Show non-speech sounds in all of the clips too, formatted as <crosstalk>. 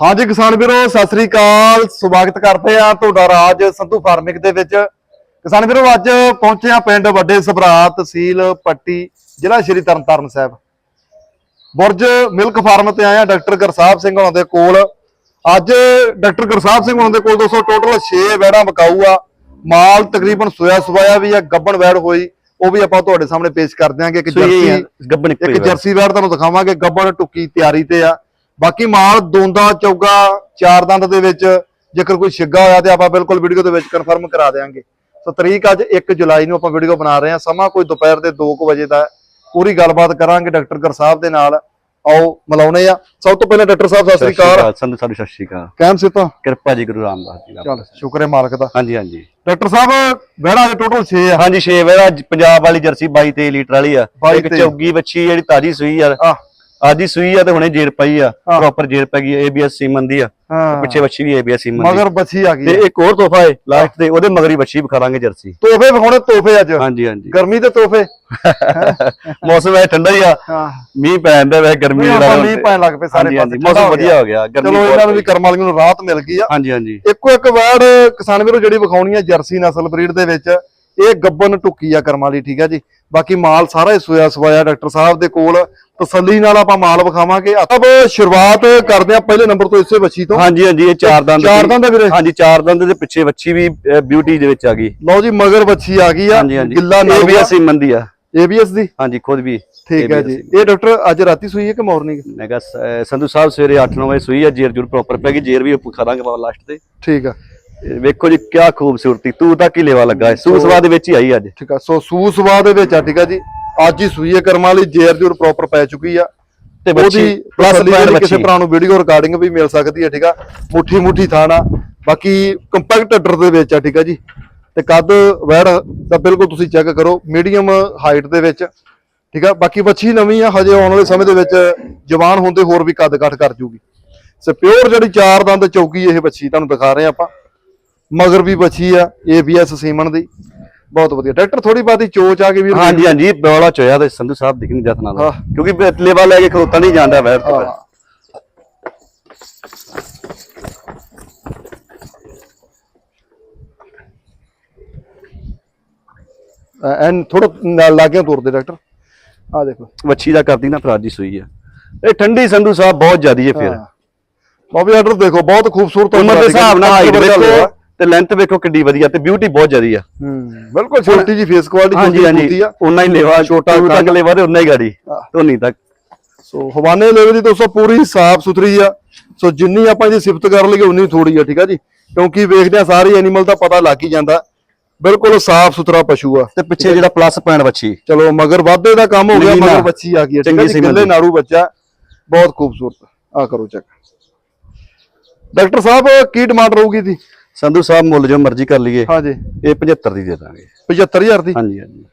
ਹਾਂਜੀ ਕਿਸਾਨ ਵੀਰੋ ਸਤਿ ਸ੍ਰੀ ਅਕਾਲ। ਸਵਾਗਤ ਕਰਦੇ ਆ ਤੁਹਾਡਾ ਰਾਜ ਸੰਧੂ ਫਾਰਮਿੰਗ ਦੇ ਵਿੱਚ। ਕਿਸਾਨ ਵੀਰੋ ਅੱਜ ਪਹੁੰਚੇ ਆ ਪਿੰਡ ਵੱਡੇ ਸਭਰਾ ਤਹਿਸੀਲ ਪੱਟੀ ਜ਼ਿਲ੍ਹਾ ਸ਼੍ਰੀ ਤਰਨਤਾਰਨ ਸਾਹਿਬ। ਬੁਰਜ ਮਿਲਕ ਫਾਰਮ ਤੇ ਆਇਆ ਡਾਕਟਰ ਗੁਰਸਾਹਿਬ ਸਿੰਘ ਹੋਣਾ ਦੇ ਕੋਲ। ਅੱਜ ਡਾਕਟਰ ਗੁਰਸਾਹਿਬ ਸਿੰਘ ਹੋਣਾ ਦੇ ਕੋਲ ਦੋਸਤੋ ਟੋਟਲ 6 ਵੈੜਾਂ ਮਕਾਊ ਆ ਮਾਲ ਤਕਰੀਬਨ ਸੋਇਆ ਸਵਾਇਆ ਵੀ ਆ ਗੱਬਣ ਵੈੜ ਹੋਈ ਉਹ ਵੀ ਆਪਾਂ ਤੁਹਾਡੇ ਸਾਹਮਣੇ ਪੇਸ਼ ਕਰ ਦਿਆਂਗੇ। ਇੱਕ ਜਰਸੀ ਗੱਬਣ ਇੱਕ ਜਰਸੀ ਵੈੜ ਤੁਹਾਨੂੰ ਦਿਖਾਵਾਂਗੇ। ਗੱਬਣ ਟੁੱਕੀ ਤਿਆਰੀ ਤੇ ਆ। ਬਾਕੀ ਮਾਲ ਦੋਂਦਾ ਚੌਗਾ ਚਾਰ ਦੰਦ ਦੇ ਵਿੱਚ ਜੇਕਰ ਕੋਈ ਛਿੱਗਾ ਹੋਇਆ ਤੇ ਆਪਾਂ ਬਿਲਕੁਲ ਵੀਡੀਓ ਦੇ ਵਿੱਚ ਕਨਫਰਮ ਕਰਾ ਦੇਵਾਂਗੇ ਸੋ ਤਰੀਕ ਅੱਜ 1 ਜੁਲਾਈ ਨੂੰ ਆਪਾਂ ਵੀਡੀਓ ਬਣਾ ਰਹੇ ਹਾਂ। ਸਮਾਂ ਕੋਈ ਦੁਪਹਿਰ ਦੇ 2:00 ਵਜੇ ਦਾ। ਪੂਰੀ ਗੱਲਬਾਤ ਕਰਾਂਗੇ ਡਾਕਟਰ ਗੁਰਸਾਹਿਬ ਦੇ ਨਾਲ। ਆਓ ਮਿਲਾਉਣੇ ਆ ਸਭ ਤੋਂ ਪਹਿਲਾਂ ਡਾਕਟਰ ਸਾਹਿਬ ਸਤਿ ਸ੍ਰੀ ਅਕਾਲ। ਸੰਧੂ ਸਾਹਿਬ ਸਤਿ ਸ਼੍ਰੀ ਅਕਾਲ। ਕੈਮ ਸਿੱਤਾ ਕਿਰਪਾ ਜੀ ਗੁਰੂ ਰਾਮਦਾਸ ਜੀ ਦਾ। ਚਲ ਸ਼ੁਕਰ ਹੈ ਮਾਲਕ ਦਾ। ਹਾਂਜੀ ਹਾਂਜੀ। ਡਾਕਟਰ ਸਾਹਿਬ ਵੈੜਾ ਦੇ ਟੋਟਲ 6 ਆ। ਹਾਂਜੀ 6 ਵੇਲਾ ਪੰਜਾਬ ਵਾਲੀ ਜਰਸੀ 22 23 ਲੀਟਰ ਵਾਲੀ ਆ। 22 ਇੱਕ 23 ਚੌਗੀ ਬੱਚੀ ਜਿਹੜੀ ਤਾਜੀ ਸੂਈ ਆ। ਅੱਜ ਹੀ ਸੂਈ ਆ ਤੇ ਹੁਣੇ ਜੇਰ ਪਈ ਆ ਹਾਂ। ਪ੍ਰੋਪਰ ਜੇਰ ਪੈ ਗਈ ਏਬੀਐਸ ਸੀਮਨ ਦੀ ਆ। ਹਾਂ। ਪਿੱਛੇ ਬੱਚੀ ਵੀ ਏਬੀਐਸ ਸੀਮਨ ਦੀ। ਮਗਰ ਬੱਚੀ ਆ ਤੇ ਗਈ ਇੱਕ ਹੋਰ ਤੋਹਫਾ ਹੈ ਲਾਸਟ ਤੇ ਉਹਦੇ ਮਗਰੀ ਬੱਚੀ ਵਿਖਾਵਾਂਗੇ ਜਰਸੀ। ਤੋਹਫੇ ਵਿਖਾਉਣੇ ਤੋਹਫੇ ਅੱਜ? ਹਾਂਜੀ ਹਾਂਜੀ। ਗਰਮੀ ਦੇ ਤੋਹਫੇ? <laughs> ਮੌਸਮ ਹੈ ਠੰਡਾ ਹੀ ਆ। ਹਾਂ। ਮੀਂਹ ਪੈਂਦਾ ਵੈ ਗਰਮੀ ਮੀਂਹ ਜਿਹੜਾ ਆਪਾਂ ਮੀਂਹ ਪੈਣ ਲੱਗ ਪਏ ਸਾਰੇ ਹਾਂਜੀ, ਹਾਂਜੀ, ਪਾਸੇ, ਠੰਡਾ ਮੌਸਮ ਹੋ ਵਧੀਆ ਹੋ ਗਿਆ ਗਰਮੀ ਚਲੋ ਇਹਨਾਂ ਨੂੰ ਵੀ। ਕਰਮ ਵਾਲੀਆਂ ਨੂੰ ਰਾਹਤ ਮਿਲ ਗਈ ਆ। ਹਾਂਜੀ ਹਾਂਜੀ। ਇੱਕੋ ਇੱਕ ਵਰਡ ਕਿਸਾਨ ਵੀਰੋ ਜਿਹੜੀ ਵਿਖਾਉਣੀ ਆ ਜਰਸੀ ਨਸਲ ਬਰੀਡ ਦੇ ਵਿੱਚ ਇਹ ਗੱਬਨ ਟੁੱਕੀ ਆ ਕਰਮਾਂ ਲਈ ਠੀਕ ਆ ਜੀ। ਬਾਕੀ ਮਾਲ ਸਾਰਾ ਹੀ ਸੋਇਆ ਸਵਾਇਆ ਡਾਕਟਰ ਸਾਹਿਬ ਦੇ ਕੋਲ। ਤਸੱਲੀ ਨਾਲ ਆਪਾਂ ਮਾਲ ਵਿਖਾਵਾਂਗੇ। ਅਬ ਸ਼ੁਰੂਆਤ ਕਰਦੇ ਆ ਪਹਿਲੇ ਨੰਬਰ ਤੋਂ ਇਸੇ ਬੱਚੀ ਤੋਂ। ਹਾਂਜੀ ਹਾਂਜੀ ਇਹ ਚਾਰ ਦੰਦ ਚਾਰ ਦੰਦ ਵੀਰੇ? ਹਾਂਜੀ ਚਾਰ ਦੰਦ ਦੇ ਪਿੱਛੇ ਬੱਚੀ ਵੀ ਬਿਊਟੀ ਦੇ ਵਿੱਚ ਆ ਗਈ। ਲਓ ਜੀ ਮਗਰ ਬੱਚੀ ਆ ਗਈ ਆ। ਗਿੱਲਾ ਇਹ ਵੀ ਅਸੀਂ ਮੰਦੀ ਆ। ਏਬੀਐਸ ਦੀ? ਹਾਂਜੀ ਖੁਦ ਵੀ। ਠੀਕ ਹੈ ਜੀ। ਇਹ ਡਾਕਟਰ ਅੱਜ ਰਾਤੀ ਸੂਈ ਹੈ ਕਿ ਮਾਰਨਿੰਗ ਮੈਂ ਕਿਹਾ ਸੰਧੂ ਸਾਹਿਬ ਸਵੇਰੇ 8-9 ਵਜੇ ਸੂਈ ਆ ਜੇਰ ਜੁਰ ਪ੍ਰੋਪਰ ਪੈ ਗਈ ਜੇਰ ਵੀ ਬਾਬਾ ਲਾਸਟ ਤੇ। ਠੀਕ ਆ। ਵੇਖੋ ਜੀ ਕਿਆ ਖੂਬਸੂਰਤੀ। ਤੂੰ ਤਾਂ ਕੀ ਲੈਵਾ ਲੱਗਾ ਹੈ। ਸੂ ਸਵਾਦ ਵਿੱਚ ਹੀ ਆਈ ਅੱਜ। ਠੀਕ ਆ ਸੋ ਸੂ ਸਵਾ ਦੇ ਵਿੱਚ ਆ ਠੀਕ ਆ ਜੀ। ਅੱਜ ਹੀ ਸੂਈ ਹੈ ਕਰਮਾਂ ਲਈ ਜੇਰ ਜੁਰ ਪ੍ਰੋਪਰ ਪੈ ਚੁੱਕੀ ਆ। ਤੇ ਉਹਦੀ ਬੱਚੀ ਪਲੱਸ point ਕਿਸੇ। ਭਰਾ ਨੂੰ ਵੀਡੀਓ ਰਿਕਾਰਡਿੰਗ ਵੀ ਮਿਲ ਸਕਦੀ ਹੈ ਠੀਕ ਆ। ਮੁੱਠੀ ਮੁੱਠੀ ਥਾਣਾ। ਬਾਕੀ ਕੰਪੈਕਟ ਅਡਰ ਦੇ ਵਿੱਚ ਆ ਠੀਕ ਆ ਜੀ। ਤੇ ਕੱਦ ਵੈੜ ਦਾ ਬਿਲਕੁਲ ਤੁਸੀਂ ਚੈੱਕ ਕਰੋ। ਮੀਡੀਅਮ ਹਾਈਟ ਦੇ ਵਿੱਚ ਠੀਕ ਆ। ਬਾਕੀ ਬੱਚੀ ਨਵੀਂ ਆ ਹਜੇ ਆਉਣ ਵਾਲੇ ਸਮੇਂ ਦੇ ਵਿੱਚ ਜਵਾਨ ਹੁੰਦੇ ਹੋਰ ਵੀ ਕੱਦ ਕੱਟ ਕਰ ਜੂਗੀ। ਸੋ ਪਿਓਰ ਜਿਹੜੀ ਚਾਰ ਦੰਦ ਚੌਕੀ ਇਹ ਬੱਚੀ ਤੁਹਾਨੂੰ ਦਿਖਾ ਰਹੇ ਆਪਾਂ। ਮਗਰ ਵੀ ਬੱਚੀ ਆ ਏਬੀਐਸ ਸੀਮਨ ਦੀ। ਬਹੁਤ ਵਧੀਆ। ਟਰੈਕਟਰ ਥੋੜੀ ਬਾਤੀ ਚੋਚ ਆ ਕੇ ਵੀ ਹਾਂਜੀ ਹਾਂਜੀ ਬੋਲਾ ਚੋਇਆ ਤੇ ਸੰਧੂ ਸਾਹਿਬ ਦਿਖ ਨਹੀਂ ਜਤ ਨਾਲ। ਕਿਉਂਕਿ ਲੈਵਾ ਲੈ ਕੇ ਖਲੋਤਾ ਨਹੀਂ ਜਾਂਦਾ ਵੈਰ ਤੋਂ। ਐਨ ਥੋੜਾ ਨਾਲ ਲਾਗੇ ਤੋਰਦੇ ਡਾਕਟਰ। ਆ ਦੇਖੋ। ਵੱਛੀ ਦਾ ਕਰਦੀ ਨਾ ਫਰਾਜੀ ਸੂਈ ਆ। ਇਹ ਠੰਡੀ ਸੰਧੂ ਸਾਹਿਬ ਬਹੁਤ ਜ਼ਿਆਦੀ ਹੈ ਫਿਰ। ਬਾਬੀ ਆਰਡਰ ਦੇਖੋ ਬਹੁਤ ਖੂਬਸੂਰਤ ਉਮਰ ਦੇ ਹਿਸਾਬ ਨਾਲ ਹਾਈਟ ਵੇਖੋ। ਤੇ ਲੈਂਥ ਵੇਖੋ ਕਿੱਡੀ ਵਧੀਆ ਤੇ ਬਿਊਟੀ ਬਹੁਤ ਜ਼ਿਆਦੀ ਆ। ਹੂੰ ਬਿਲਕੁਲ ਛੋਟੀ ਜੀ ਫੇਸ ਕੁਆਲਿਟੀ ਹਾਂਜੀ ਹਾਂਜੀ ਉਨਾ ਹੀ ਲੈਵਾ ਛੋਟਾ ਛੋਟਾ ਤੱਕ। ਲੈਵਾ ਤੇ ਉਨਾ ਹੀ ਗਾੜੀ। ਧੋਨੀ ਤੱਕ। ਸੋ ਹਵਾਨੇ ਲੈਵਲ ਦੀ ਦੋਸਤੋ ਪੂਰੀ ਸਾਫ਼ ਸੁਥਰੀ ਆ। ਸੋ ਜਿੰਨੀ ਆਪਾਂ ਇਹਦੀ ਸਿਫਤ ਕਰ ਲਈਏ ਉਨੀ ਥੋੜੀ ਆ ਠੀਕ ਆ ਜੀ? ਕਿਉਂਕਿ ਵੇਖਦੇ ਆ ਸਾਰੇ ਐਨੀਮਲ ਦਾ ਪਤਾ ਲੱਗ ਹੀ ਜਾਂਦਾ। ਬਿਲਕੁਲ ਸਾਫ਼ ਸੁਥਰਾ ਪਸ਼ੂ ਆ। ਤੇ ਪਿੱਛੇ ਜਿਹੜਾ ਪਲੱਸ ਪੁਆਇੰਟ ਬੱਚੀ ਚਲੋ ਮਗਰ ਵਾਧੇ ਦਾ ਕੰਮ ਹੋ ਗਿਆ। ਮਗਰ ਬੱਚੀ ਆ ਗਈ ਹੈ, ਚੰਗੀ ਕਿੱਲੇ ਦੀ। ਨਾੜੂ ਬੱਚਾ ਬਹੁਤ ਖੂਬਸੂਰਤ। ਆ ਕਰੋ ਚੈੱਕ ਡਾਕਟਰ ਸਾਹਿਬ ਕੀ ਡਿਮਾਂਡ ਰਹੂਗੀ ਦੀ ਸੰਧੂ ਸਾਹਿਬ ਮੁੱਲ ਜੋ ਮਰਜ਼ੀ ਕਰ ਲਈਏ ਹਾਂਜੀ। ਇਹ 75 ਦੀ ਦੇ ਦਾਂਗੇ। 75000 ਦੀ? ਹਾਂਜੀ ਹਾਂਜੀ।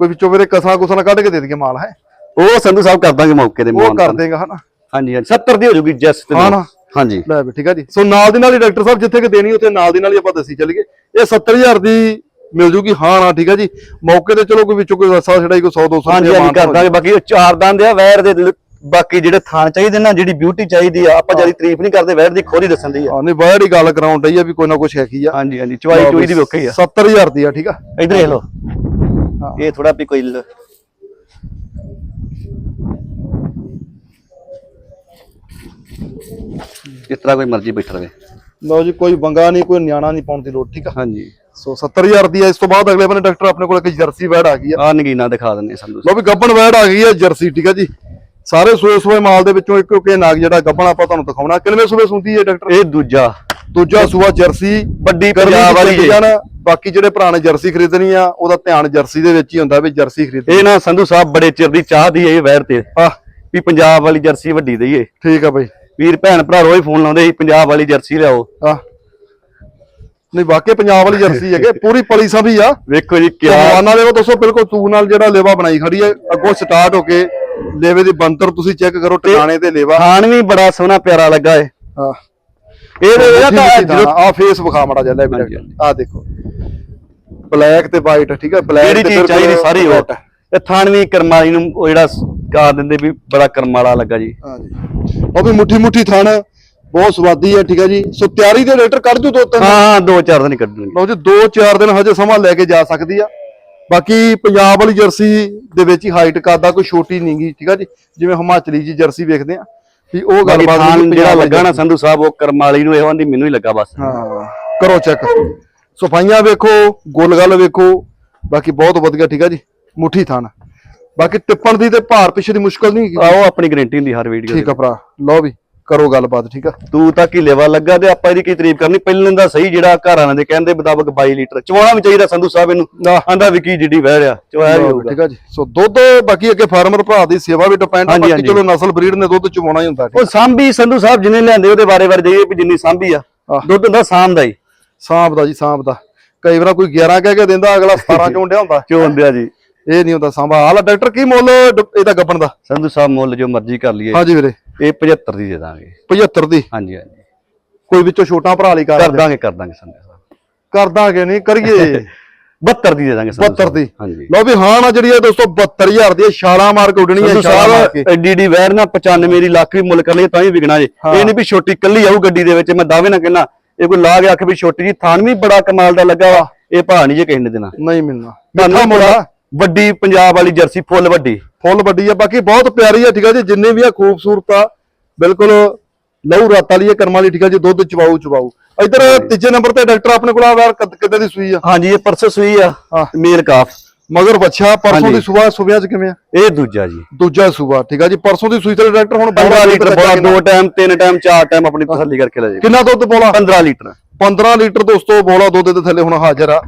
ਕੋਈ ਵਿੱਚੋਂ ਵੀਰੇ ਕਸਾ ਕੁਸਾ ਕੱਢ ਕੇ ਦੇ ਦਈਏ ਮਾਲ ਹੈ? ਉਹ ਸੰਧੂ ਸਾਹਿਬ ਕਰ ਦਾਂਗੇ ਮੌਕੇ ਤੇ ਉਹ ਕਰ। ਦੇਗਾ ਹਨਾ? ਹਾਂਜੀ ਹਾਂਜੀ। 70 ਦੀ ਹੋ ਜੂਗੀ ਜਸ ਤੇ ਹਾਂ। ਹਾਂਜੀ। ਲੈ ਵੀ ਠੀਕ ਆ ਜੀ। ਸੋ ਨਾਲ ਦੀ ਨਾਲ ਹੀ ਡਾਕਟਰ ਸਾਹਿਬ ਜਿੱਥੇ ਕਿ ਦੇਣੀ ਉੱਥੇ ਨਾਲ ਦੀ ਨਾਲ ਹੀ ਆਪਾਂ ਦੱਸੀ ਚੱਲੀਏ। ਇਹ 70000 ਦੀ ਮਿਲ ਜੂਗੀ। ਹਾਂ ਨਾ ਠੀਕ ਆ ਜੀ। ਮੌਕੇ ਤੇ ਚਲੋ ਕੋਈ ਵਿੱਚੋਂ ਕੋਈ ਰਸਾ ਛੜਾਈ ਕੋਈ 100 200 ਹਾਂਜੀ ਹਾਂਜੀ ਕਰ ਦਾਂਗੇ। ਬਾਕੀ ਚਾਰ ਦੰਦ ਆ ਵੈਰ ਦੇ ਬਾਕੀ ਜਿਹੜੇ ਥਾਂ ਚਾਹੀਦੇ ਨਾ ਜਿਹੜੀ ਬਿਊਟੀ ਚਾਹੀਦੀ ਆ ਆਪਾਂ ਜ਼ਿਆਦਾ ਤਾਰੀਫ ਨਹੀਂ ਕਰਦੇ ਵੈਰ ਦੀ ਖੋਰੀ ਦੱਸਣ ਦੀ ਆ। ਹਾਂ ਨਹੀਂ ਬਾਹਰ ਹੀ ਗੱਲ ਕਰਾਉਣ ਡਈ ਆ ਵੀ ਕੋਈ ਨਾ ਕੁਛ ਹੈਗੀ ਆ। ਹਾਂਜੀ ਹਾਂਜੀ ਚੁਆਈ ਚੁਈ ਦੀ ਵੀ ਓਕੇ ਹੀ ਆ 70000 ਦੀ ਆ ਠੀਕ ਆ? ਇਧਰ ਦੇਖ ਲਓ। ਇਹ ਥੋੜਾ ਵੀ ਕੋਈ ਜਿਸ ਤਰ੍ਹਾਂ ਕੋਈ ਮਰਜ਼ੀ ਬੈਠ ਰਵੇ। ਲਓ ਜੀ ਕੋਈ ਬੰਗਾ ਨਹੀਂ ਕੋਈ ਨਿਆਣਾ ਨਹੀਂ ਪਾਉਣ ਦੀ ਲੋੜ ਠੀਕ ਆ? ਹਾਂਜੀ। ਸੋ 70000 ਦੀ ਆ ਇਸ ਤੋਂ ਬਾਅਦ ਅਗਲੇ ਬੰਨੇ ਡਾਕਟਰ ਆਪਣੇ ਕੋਲ ਇੱਕ ਜਰਸੀ ਵੈੜ ਆ ਗਈ ਆ। ਆ ਨਗੀਨਾ ਦਿਖਾ ਦਿੰਦੇ ਸੰਧੂ ਲਓ ਵੀ ਗੱਬਣ ਵੈੜ ਆ ਗਈ ਆ ਜਰਸੀ ਠੀਕ ਆ ਜੀ? ਸਾਰੇ ਸੋਏ ਸੋਏ ਮਾਲ ਦੇ ਵਿੱਚੋਂ ਇੱਕ ਇੱਕ ਨਾਗ ਜਿਹੜਾ ਗੱਬਣ ਆਪਾਂ ਤੁਹਾਨੂੰ ਦਿਖਾਉਣਾ। ਕਿੰਨੇ ਸੂਬੇ ਸੁੰਦੀ ਹੈ ਡਾਕਟਰ? ਇਹ ਦੂਜਾ। ਦੂਜਾ ਸੂਆ ਜਰਸੀ ਵੱਡੀ ਪੰਜਾਬ ਵਾਲੀ ਹੈ। ਬਾਕੀ ਜਿਹੜੇ ਨੇ ਜਰਸੀ ਖਰੀਦਣੀ ਆ ਉਹਦਾ ਧਿਆਨ ਜਰਸੀ ਦੇ ਵਿੱਚ ਹੀ ਹੁੰਦਾ ਵੀ ਜਰਸੀ ਖਰੀਦ ਇਹ ਨਾ ਸੰਧੂ ਸਾਹਿਬ ਬੜੇ ਚਿਰ ਦੀ ਚਾਹ ਦੀ ਇਹ ਵੈਰ ਤੇ। ਆ ਵੀ ਪੰਜਾਬ ਵਾਲੀ ਜਰਸੀ ਵੱਡੀ ਦਈਏ। ਠੀਕ ਆ ਬਈ। ਵੀਰ ਭੈਣ ਭਰਾ ਰੋਜ਼ ਫੋਨ ਲਾਉਂਦੇ ਸੀ ਪੰਜਾਬ ਵਾਲੀ ਜਰਸੀ ਲਿਆਓ। ਆ ਨਹੀਂ ਵਾਕਈ ਪੰਜਾਬ ਵਾਲੀ ਜਰਸੀ ਹੈਗੇ। ਪੂਰੀ ਪਲੀ ਸਭੀ ਆ। ਵੇਖੋ ਜੀ ਕਿਆ ਜਵਾਨਾਂ ਦੇ ਦੋਸਤੋ ਬਿਲਕੁਲ ਤੂੰ ਨਾਲ ਜਿਹੜਾ ਲੇਵਾ ਬਣਾਈ ਖੜੀ ਹੈ ਅੱਗੋਂ ਸਟਾਰਟ ਹੋ ਕੇ ਲੇਵੇ ਦੀ ਬੰਤਰ ਤੁਸੀਂ ਚੈੱਕ ਕਰੋ ਟਿਕਾਣੇ ਤੇ ਲੇਵਾ। ਖਾਣ ਵੀ ਬੜਾ ਸੋਹਣਾ ਪਿਆਰਾ ਲੱਗਾ ਏ। ਹਾਂ। ਇਹ ਜਦੋਂ ਆ ਫੇਸ ਵਿਖਾ ਮੜਾ ਜਾ ਵੀ ਹਾਂਜੀ, ਆ ਦੇਖੋ। ਬਲੈਕ ਤੇ ਵਾਈਟ ਠੀਕ ਹੈ ਬਲੈਕ ਜਿਹੜੀ ਚੀਜ਼ ਚਾਹੀਦੀ ਸਾਰੀ ਉਹ। ਇਹ ਥਾਣ ਵੀ ਕਰਮਾਲੀ ਨੂੰ ਉਹ ਜਿਹੜਾ ਗਾ ਦਿੰਦੇ ਵੀ ਬੜਾ ਕਰਮ ਵਾਲਾ ਲੱਗਾ ਜੀ। ਹਾਂਜੀ। ਉਹ ਵੀ ਮੁੱਠੀ ਮੁੱਠੀ ਥਣ ਬਹੁਤ ਸਵਾਦੀ ਹੈ ਠੀਕ ਹੈ ਜੀ। ਸੋ ਤਿਆਰੀ ਦੇ ਰੇਟਰ ਕੱਢ ਜੂ ਦੋ ਤਿੰਨ ਹਾਂ ਹਾਂ ਦੋ ਚਾਰ ਦਿਨ ਹੀ ਕੱਢਣਗੇ ਲਓ ਜੀ 2-4 ਦਿਨ ਹਜੇ ਸਮਾਂ ਲੈ ਕੇ ਜਾ ਸਕਦੀ ਆ। ਬਾਕੀ ਪੰਜਾਬ ਵਾਲੀ ਜਰਸੀ ਦੇ ਵਿੱਚ ਹੀ ਹਾਈਟ ਕਰਦਾ ਕੋਈ ਛੋਟੀ ਨਹੀਂਗੀ ਠੀਕ ਆ ਜੀ? ਜਿਵੇਂ ਹਿਮਾਚਲੀ ਜੀ ਜਰਸੀ ਵੇਖਦੇ ਆ ਵੀ ਉਹ ਗੱਲਬਾਤ ਨਹੀਂ ਜਿਹੜਾ ਲੱਗਾ ਨਾ ਸੰਧੂ ਸਾਹਿਬ ਉਹ ਕਰਮਾਲੀ ਨੂੰ ਇਹੋ ਆਂਦੀ ਮੈਨੂੰ ਹੀ ਲੱਗਾ ਬਸ। ਹਾਂ ਕਰੋ ਚੈੱਕ ਸਫਾਈਆਂ ਵੇਖੋ ਗੋਲ ਗੱਲ ਵੇਖੋ ਬਾਕੀ ਬਹੁਤ ਵਧੀਆ ਠੀਕ ਆ ਜੀ? ਮੁੱਠੀ ਥਾਨ। ਬਾਕੀ ਟਿੱਪਣ ਦੀ ਤੇ ਭਾਰ ਪਿੱਛੇ ਦੀ ਮੁਸ਼ਕਲ ਨਹੀਂ ਆਓ ਆਪਣੀ ਗਰੰਟੀ ਹੁੰਦੀ ਹਰ ਵੀਡੀਓ ਠੀਕ ਆ ਭਰਾ ਲਓ ਵੀ। ਕਰੋ ਗੱਲਬਾਤ ਠੀਕ ਆ? ਤੂੰ ਤਾਂ ਕੀ ਲੈਵਾ ਲੱਗਾ ਤੇ ਆਪਾਂ ਇਹਦੀ ਕੀ ਤਾਰੀਫ ਕਰਨੀ? ਪਹਿਲਾਂ ਦਾ ਸਹੀ ਜਿਹੜਾ ਘਰਾਂ ਦੇ ਕਹਿੰਦੇ ਮੁਤਾਬਕ 22 ਲੀਟਰ ਚਵਾਉਣਾ ਵੀ ਚਾਹੀਦਾ ਸੰਧੂ ਸਾਹਿਬ ਇਹਨੂੰ। ਆਂਦਾ ਵੀ ਕੀ ਜਿੱਡੀ ਵਹਿ ਰਿਆ ਚਵਾਇਆ ਵੀ ਹੋਊਗਾ। ਠੀਕ ਆ ਜੀ। ਸੋ ਦੁੱਧ ਬਾਕੀ ਅੱਗੇ ਫਾਰਮਰ ਭਰਾ ਦੀ ਸੇਵਾ ਵੀ ਡਿਪੈਂਡ ਆ ਬਾਕੀ। ਚਲੋ ਨਸਲ ਬਰੀਡ ਨੇ ਦੁੱਧ ਚਵਾਉਣਾ ਹੀ ਹੁੰਦਾ ਉਹ ਸਾਂਭੀ ਸੰਧੂ ਸਾਹਿਬ ਜਿੰਨੇ ਲਿਆਂਦੇ ਉਹਦੇ ਬਾਰੇ ਬਾਰੇ ਜਾਈਏ ਵੀ ਜਿੰਨੀ ਸਾਂਭੀ ਆ। ਦੁੱਧ ਹੁੰਦਾ ਸਾਂਭ ਦਾ ਹੀ। ਸਾਂਪ ਦਾ ਜੀ ਸਾਂਪ ਦਾ। ਕਈ ਵਾਰ ਕੋਈ 11 ਕਹਿ ਕੇ ਦਿੰਦਾ ਅਗਲਾ 17 ਚੋਂ ਡਿਆ ਹੁੰਦਾ? ਹੁੰਦਿਆ ਜੀ? ਇਹ ਨਹੀਂ ਹੁੰਦਾ ਸਾਂਭਾ। ਹਾਲਾ ਡਾਕਟਰ ਕੀ ਮੁੱਲ ਇਹਦਾ ਗੱਬਣ ਦਾ? ਸੰਧੂ ਸਾਹਿਬ ਮੁੱਲ ਜੋ ਮਰਜ਼ੀ ਕਰ ਲਈਏ। ਹਾਂਜੀ ਵੀਰੇ। ਇਹ 75 ਦੀ ਦੇ ਦਾਂਗੇ। 75 ਦੀ? ਹਾਂਜੀ ਹਾਂਜੀ। ਕੋਈ ਵਿੱਚੋਂ ਛੋਟਾ ਭਰਾ ਲਈ ਕਰ ਕਰ ਦਾਂਗੇ ਕਰ ਦਾਂਗੇ ਸੰਧੂ ਸਾਹਿਬ। ਕਰ ਦਾਂਗੇ ਨਹੀਂ ਕਰੀਏ। <laughs> 72 ਦੀ ਦੇ ਦਾਂਗੇ ਸੰਧੂ 72 ਦੀ? ਹਾਂਜੀ। ਲਓ ਵੀ ਹਾਂ ਨਾ ਜਿਹੜੀ ਇਹ ਦੋਸਤੋ 72000 ਦੀ ਛਾਲਾ ਮਾਰ ਕੇ ਉੱਡਣੀ ਹੈ ਛਾਲਾ ਮਾਰ ਕੇ। ਸਾਹਿਬ ਐਡੀ ਡੀ ਵੈਰ ਨਾ 95 ਦੀ ਲੱਖ ਵੀ ਮੁੱਲ ਕਰ ਲਈ ਤਾਂ ਹੀ ਵਿਕਣਾ ਜੇ। ਇਹ ਨਹੀਂ ਵੀ ਛੋਟੀ ਕੱਲੀ ਆਊ ਗੱਡੀ ਦੇ ਵਿੱਚ ਮੈਂ ਦਾਅਵੇ ਨਾ ਕਹਿਣਾ ਇਹ ਕੋਈ ਲਾ ਕੇ ਆਖ ਵੀ ਛੋਟੀ ਜੀ ਥਾਨ ਵੀ ਬੜਾ ਕਮਾਲ ਦਾ ਲੱਗਾ ਵਾ। ਇਹ ਭਾ ਨਹੀਂ ਜੇ ਕਿਸੇ ਨੇ ਦੇਣਾ। ਨਹੀਂ ਮਿਲਣਾ। ਮਿੱਠਾ ਮੁੱਲਾ ਵੱਡੀ ਪੰਜਾਬ ਵਾਲੀ ਜਰਸੀ ਫੁੱਲ ਵੱਡੀ। ਫੁੱਲ ਵੱਡੀ ਆ ਬਾਕੀ ਬਹੁਤ ਪਿਆਰੀ ਆ ਠੀਕ ਆ ਜੀ ਜਿੰਨੇ ਵੀ ਆ ਖੂਬਸੂਰਤ ਆ ਬਿਲਕੁਲ ਲਹੂ ਰਾਤ ਵਾਲੀ ਆ ਕਰਮਾਂ ਵਾਲੀ ਠੀਕ ਆ ਜੀ ਦੁੱਧ ਚਵਾਉ ਚਵਾਉ ਇੱਧਰ ਤੀਜੇ ਨੰਬਰ ਤੇ ਡਾਕਟਰ ਆਪਣੇ ਕੋਲ ਆ ਵਾਰ ਕਿੱਦਾਂ ਦੀ ਸੂਈ ਆ? ਹਾਂਜੀ ਇਹ ਪਰਸੋਂ ਸੂਈ ਆ। ਮੇਲ ਕਾਫ। ਮਗਰ ਬੱਚਾ ਪਰਸੋਂ। ਦੀ ਸਵੇਰ ਸਵੇਰ ਚ ਕਿਵੇਂ ਆ? ਇਹ ਦੂਜਾ ਜੀ। ਦੂਜਾ ਸੂਬਾ ਠੀਕ ਆ ਜੀ ਪਰਸੋਂ ਦੀ ਸੂਈ ਤੇ ਡਾਕਟਰ ਹੁਣ 15 ਲੀਟਰ ਬੋਲਾ? ਦੋ ਟਾਈਮ ਤਿੰਨ ਟਾਈਮ ਚਾਰ ਟਾਈਮ ਆਪਣੀ ਤਸੱਲੀ ਕਰਕੇ ਲੈ ਜੇ ਕਿੰਨਾ ਦੁੱਧ ਬੋਲਾ? 15 ਲੀਟਰ। 15 ਲੀਟਰ ਦੋਸਤੋ ਬੋਲਾ ਦੁੱਧ ਦੇ ਥੱਲੇ ਹੁਣ ਹਾਜ਼ਰ ਆ।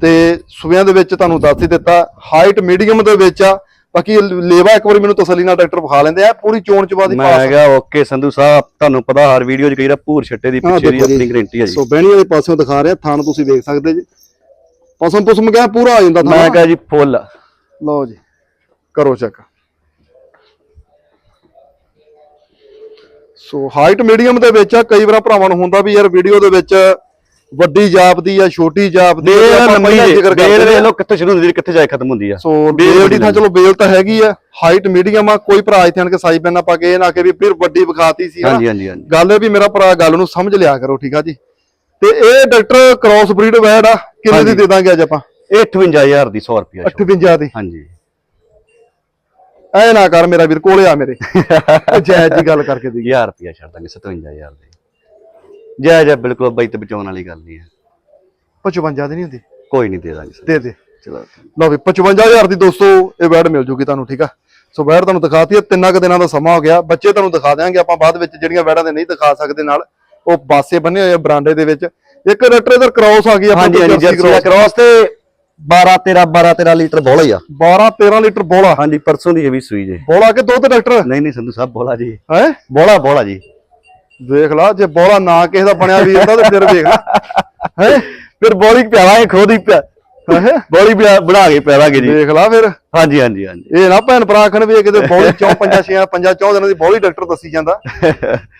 ਤੇ ਸੂਬਿਆਂ ਦੇ ਵਿੱਚ ਤੁਹਾਨੂੰ ਦੱਸ ਹੀ ਦਿੱਤਾ ਹਾਈਟ ਮੀਡੀਅਮ ਦੇ ਵਿੱਚ ਆ। ਬਾਕੀ ਲੇਵਾ ਇੱਕ ਵਾਰੀ ਮੈਨੂੰ ਤਸੱਲੀ ਨਾਲ ਡਾਕਟਰ ਵਿਖਾ ਲੈਂਦੇ ਆ ਪੂਰੀ ਚੋਣ ਚਵਾ ਦੀ ਮੈਂ ਹੈਗਾ ਓਕੇ ਸੰਧੂ ਸਾਹਿਬ ਤੁਹਾਨੂੰ ਪਤਾ ਹਰ ਵੀਡੀਓ 'ਚ ਕਹੀਦਾ ਭੂਰ ਛੱਟੇ ਦੀ ਪਿੱਛੇ ਦੀ। ਆਪਣੀ ਗਰੰਟੀ ਹੈ ਜੀ। ਸੋ ਬਹਿਣੀ ਵਾਲੇ ਪਾਸਿਓਂ ਦਿਖਾ ਰਿਹਾ ਥਾਣ ਤੁਸੀਂ ਵੇਖ ਸਕਦੇ ਜੀ। ਪਸਮ ਪਸਮ ਗਿਆ ਪੂਰਾ ਆ ਜਾਂਦਾ ਮੈਂ ਕਹਾਂ ਜੀ ਫੁੱਲ। ਲਓ ਜੀ ਕਰੋ ਚੈੱਕ। ਸੋ ਹਾਈਟ ਮੀਡੀਅਮ ਦੇ ਵਿੱਚ ਆ ਕਈ ਵਾਰ ਭਰਾਵਾਂ ਨੂੰ ਹੁੰਦਾ ਵੀ ਯਾਰ ਵੀਡੀਓ ਦੇ ਵਿੱਚ ਵੱਡੀ ਜਾਪਦੀ ਆ ਛੋਟੀ ਜਾਪਦੀ ਆਪਾਂ ਲੰਮੀ ਜੇ ਜ਼ਿਕਰ ਬੇਲ ਵੇਖ ਆ। ਲਓ ਕਿੱਥੇ ਸ਼ੁਰੂ ਹੁੰਦੀ ਹੈ ਕਿੱਥੇ ਜਾ ਕੇ ਖਤਮ ਹੁੰਦੀ ਆ। ਸੋ ਬੇਲ ਦੀ ਤਾਂ ਚਲੋ ਬੇਲ ਤਾਂ ਹੈਗੀ ਆ ਹਾਈਟ ਮੀਡੀਅਮ ਆ ਕੋਈ ਭਰਾ ਇੱਥੇ ਆਣ ਕੇ ਸਾਈ ਪੈਨ ਪਾ ਕੇ ਇਹ ਨਾ ਕਿ ਵੀ ਫਿਰ ਵੱਡੀ ਵਿਖਾਤੀ ਸੀ। ਹਾਂਜੀ ਹਾਂਜੀ ਹਾਂਜੀ। ਗੱਲ ਇਹ ਵੀ ਮੇਰਾ ਭਰਾ ਗੱਲ ਨੂੰ ਸਮਝ ਲਿਆ ਕਰੋ ਠੀਕ ਆ ਜੀ? ਤੇ ਇਹ ਡਾਕਟਰ ਕ੍ਰਾਸ ਬਰੀਡ ਵੈਡ ਆ ਕਿੰਨੇ ਦੀ। ਦੇ ਦਾਂਗੇ ਅੱਜ ਆਪਾਂ? ਇਹ 58000 ਦੀ 100 ਰੁਪਿਆ 58 ਦੀ। ਹਾਂਜੀ। ਐ ਨਾ ਕਰ ਮੇਰਾ ਵੀਰ ਕੋਲੇ ਆ ਮੇਰੇ। <laughs> ਜਾਇਜ਼ ਜੀ ਗੱਲ ਕਰਕੇ ਦੀ 1000 ਰੁਪਿਆ ਛੱਡ ਦਾਂਗੇ 57000 ਦੇ। ਜੈ ਜੈ ਬਿਲਕੁਲ ਬਾਈ ਤੇ ਬਚਾਉਣ ਵਾਲੀ ਗੱਲ ਨਹੀਂ ਹੈ। 55 ਦੀ ਨਹੀਂ ਹੁੰਦੀ? ਕੋਈ ਨਹੀਂ ਦੇ ਦਾਂਗੇ ਸਰ। ਦੇ। ਦੇ ਚਲੋ। ਲਓ ਵੀ 55000 ਦੀ ਦੋਸਤੋ ਇਹ ਵੈਡ ਮਿਲ ਜੂਗੀ ਤੁਹਾਨੂੰ ਠੀਕ ਆ? ਸੋ ਵੈਡ ਤੁਹਾਨੂੰ ਦਿਖਾਤੀ ਹੈ ਤਿੰਨਾਂ ਕੁ ਦਿਨਾਂ ਦਾ ਸਮਾਂ ਹੋ ਗਿਆ। ਬੱਚੇ ਤੁਹਾਨੂੰ ਦਿਖਾ ਦਿਆਂਗੇ ਆਪਾਂ ਬਾਅਦ ਵਿੱਚ ਜਿਹੜੀਆਂ ਵੈਡਾਂ ਦੇ ਨਹੀਂ ਦਿਖਾ ਸਕਦੇ ਨਾਲ ਉਹ ਬਾਸੇ ਬੰਨੇ ਹੋਏ ਆ ਬਰਾਂਡੇ ਦੇ ਵਿੱਚ। ਇੱਕ ਰੈਟਰ ਇਧਰ ਕ੍ਰਾਸ ਆ ਗਈ ਹਾਂਜੀ ਹਾਂਜੀ ਜਰਸੀ ਦਾ ਕ੍ਰਾਸ। ਤੇ 12 13 12 13 ਲੀਟਰ ਬੋਲਾ ਹੀ ਆ। 12 13 ਲੀਟਰ ਬੋਲਾ। ਹਾਂਜੀ ਪਰਸੋਂ ਦੀ ਇਹ ਵੀ ਸੂਈ ਜੇ। ਬੋਲਾ ਕੇ ਦੁੱਧ ਡਾਕਟਰ? ਨਹੀਂ ਨਹੀਂ ਸੰਧੂ ਸਾਹਿਬ ਬੋਲਾ ਜੀ। ਹੈ? ਬੋਲਾ ਬੋਲਾ ਜੀ। ਵੇਖ ਲਾ ਜੇ ਬੋਲਾ ਨਾ ਕਿਸੇ ਦਾ ਬਣਿਆ ਵੀਰ ਦਾ ਤੇ ਫਿਰ ਵੇਖ ਲਾ। ਹੈ? ਫਿਰ ਬੋਲੀ ਪਿਆਵਾਂਗੇ ਖੁਦ ਹੀ ਪਿਆ ਹੈ? ਬੋਲੀ ਪਿਆ- ਬਣਾ ਕੇ ਪਿਆਵਾਂਗੇ ਜੀ। ਵੇਖ ਲਾ ਫਿਰ। ਹਾਂਜੀ ਹਾਂਜੀ ਹਾਂਜੀ। ਇਹ ਨਾ ਭੈਣ ਭਰਾ ਆਖਣ ਵੀ ਇਹ ਕਿਤੇ ਬੋਲੀ <laughs> ਚੌਂ ਪੰਜਾਂ ਛੇ ਪੰਜਾਂ ਚੌਂ ਦਿਨਾਂ ਦੀ ਬੋਲੀ ਡਾਕਟਰ ਦੱਸੀ ਜਾਂਦਾ। <laughs>